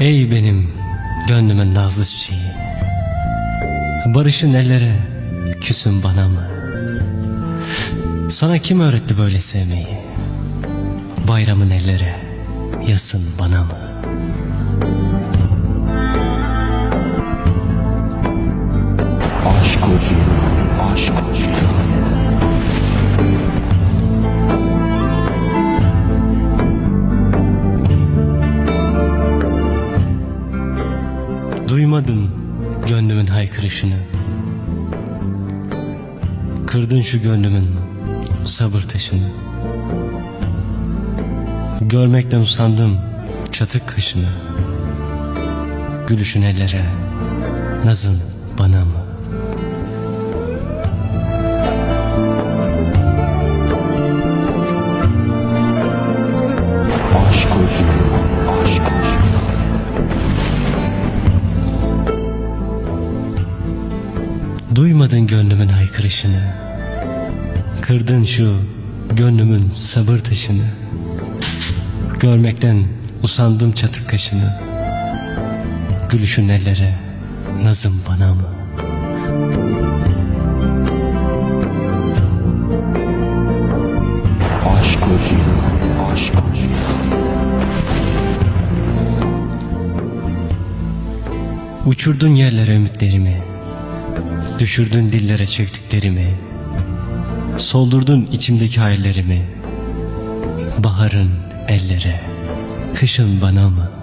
Ey benim gönlümün nazlı çiçeği. Barışın ellere küsün bana mı? Sana kim öğretti böyle sevmeyi? Bayramın ellere yasın bana mı? Duymadın gönlümün haykırışını. Kırdın şu gönlümün sabır taşını. Görmekten usandım çatık kaşını. Gülüşün ellere nazın bana mı? Duymadın gönlümün haykırışını. Kırdın şu gönlümün sabır taşını. Görmekten usandım çatık kaşını. Gülüşün ellere nazım bana mı? Aşk o gün Aşk o gün Uçurdun yerlere ümitlerimi Düşürdün dillere çektiklerimi Soldurdun içimdeki hayallerimi. Baharın ellere. Kışın bana mı?